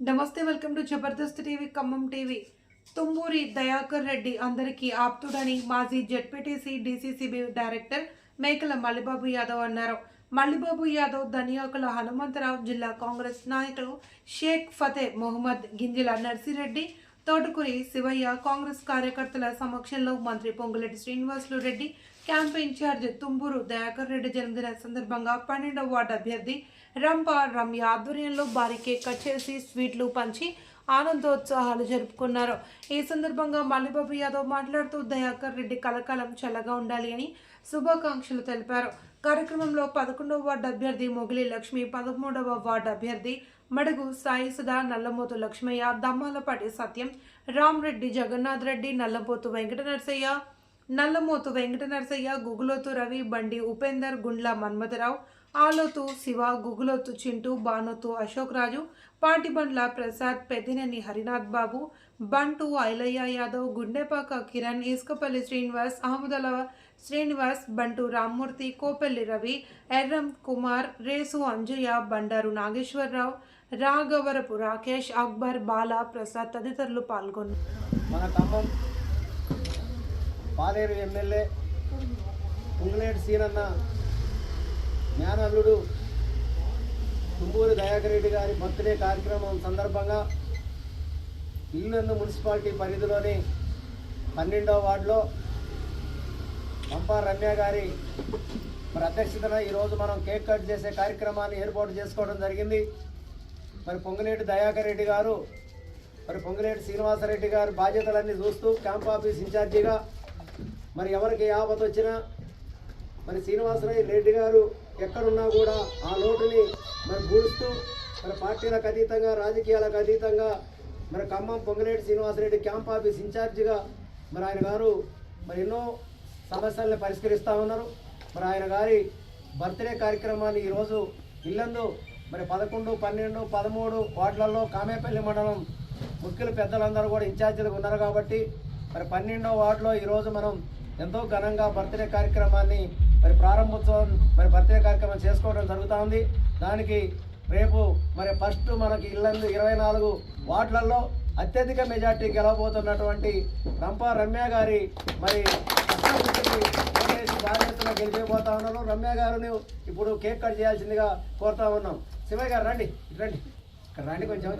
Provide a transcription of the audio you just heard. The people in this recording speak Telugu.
నమస్తే welcome to Jabardasth TV Khammam TV. Thummuri Dayakar Reddy అందరికీ ఆప్తుడని మాజీ జెడ్పీటీసీ డీసీసీబీ డైరెక్టర్ మేకల మల్లిబాబు యాదవ్ అన్నారు. మల్లిబాబు యాదవ్ ధనియాకుల హనుమంతరావు జిల్లా కాంగ్రెస్ నాయకులు షేక్ ఫతే మొహమ్మద్ గింజల నర్సిరెడ్డి తోటకూరి శివయ్య కాంగ్రెస్ కార్యకర్తల సమక్షంలో మంత్రి Ponguleti Srinivasulu Reddy camp in charge Thumburu Dayakar Reddy జన్మదిన సందర్భంగా పన్నెండవ వార్డు అభ్యర్థి రంప రమ్య ఆధ్వర్యంలో భారీ కేక్ కట్ చేసి స్వీట్లు పంచి ఆనందోత్సాహాలు జరుపుకున్నారు. ఈ సందర్భంగా మల్లిబాబు యాదవ్ మాట్లాడుతూ దయాకర్ రెడ్డి కలకాలం చల్లగా ఉండాలి అని శుభాకాంక్షలు తెలిపారు. కార్యక్రమంలో పదకొండవ వార్డు అభ్యర్థి మొగిలి లక్ష్మి పదమూడవ వార్డు అభ్యర్థి మడుగు సాయి సుధా నల్లమోతు లక్ష్మయ్య దమ్మాలపాటి సత్యం రామ్రెడ్డి జగన్నాథ్ రెడ్డి నల్లపోతు వెంకట నరసయ్య నల్లమోతు వెంకట నరసయ్య గుగులోతు రవి బండి ఉపేందర్ గుండ్ల మన్మథరావు ఆలోతు శివ గుగులోతు చింటూ బానోతు అశోక్ రాజు పాటిబండ్ల ప్రసాద్ పెద్దినేని హరినాథ్ బాబు బంటు ఐలయ్య యాదవ్ గుండెపాక కిరణ్ ఇసుకపల్లి శ్రీనివాస్ అహ్మదుల శ్రీనివాస్ బంటు రామ్మూర్తి కోపెల్లి రవి ఎర్రం కుమార్ రేసు అంజయ్య బండారు నాగేశ్వరరావు రాఘవరపు రాకేష్ అక్బర్ బాల ప్రసాద్ తదితరులు పాల్గొన్నారు. మన ఖమ్మం పాలేరు ఎమ్మెల్యే పుంగులేటి సీనన్న జ్ఞానల్లుడు తుంబూరి దయాకర్ రెడ్డి గారి బర్త్డే కార్యక్రమం సందర్భంగా ఇల్లందు మున్సిపాలిటీ పరిధిలోని పన్నెండవ వార్డులో పంపా రమ్య గారి మరి అధ్యక్షతన ఈరోజు మనం కేక్ కట్ చేసే కార్యక్రమాన్ని ఏర్పాటు చేసుకోవడం జరిగింది. మరి పొంగులేటి దయాకర్ రెడ్డి గారు మరి పొంగులేటి శ్రీనివాసరెడ్డి గారు బాధ్యతలన్నీ చూస్తూ క్యాంప్ ఆఫీస్ ఇన్ఛార్జిగా మరి ఎవరికి ఆపద వచ్చినా మరి శ్రీనివాసరెడ్డి రెడ్డి గారు ఎక్కడున్నా కూడా ఆ లోటుని మరి గూడుస్తూ మరి పార్టీలకు అతీతంగా రాజకీయాలకు అతీతంగా మరి ఖమ్మం పొంగిరెడ్డి శ్రీనివాసరెడ్డి క్యాంప్ ఆఫీస్ ఇన్ఛార్జిగా మరి ఆయన గారు మరి ఎన్నో సమస్యల్ని పరిష్కరిస్తూ ఉన్నారు. మరి ఆయన గారి బర్త్డే కార్యక్రమాన్ని ఈరోజు ఇల్లందు మరి పదకొండు పన్నెండు పదమూడు వార్డులలో కామేపల్లి మండలం ముఖ్యులు పెద్దలందరూ కూడా ఇన్ఛార్జీలుగా ఉన్నారు కాబట్టి మరి పన్నెండో వార్డులో ఈరోజు మనం ఎంతో ఘనంగా బర్త్డే కార్యక్రమాన్ని మరి ప్రారంభోత్సవం మరి బర్త్డే కార్యక్రమం చేసుకోవడం జరుగుతూ ఉంది. దానికి రేపు మరి ఫస్ట్ మనకి ఇల్లందు ఇరవై నాలుగు వార్డులలో అత్యధిక మెజార్టీ గెలవబోతున్నటువంటి రంపా రమ్య గారి మరి కష్టపడి గెలిచిపోతా ఉన్నాను రమ్య గారిని ఇప్పుడు కేక్ కట్ చేయాల్సిందిగా కోరుతా ఉన్నాం. శివయ్య గారు రండి రండి. ఇక్కడ రండి కొంచెం.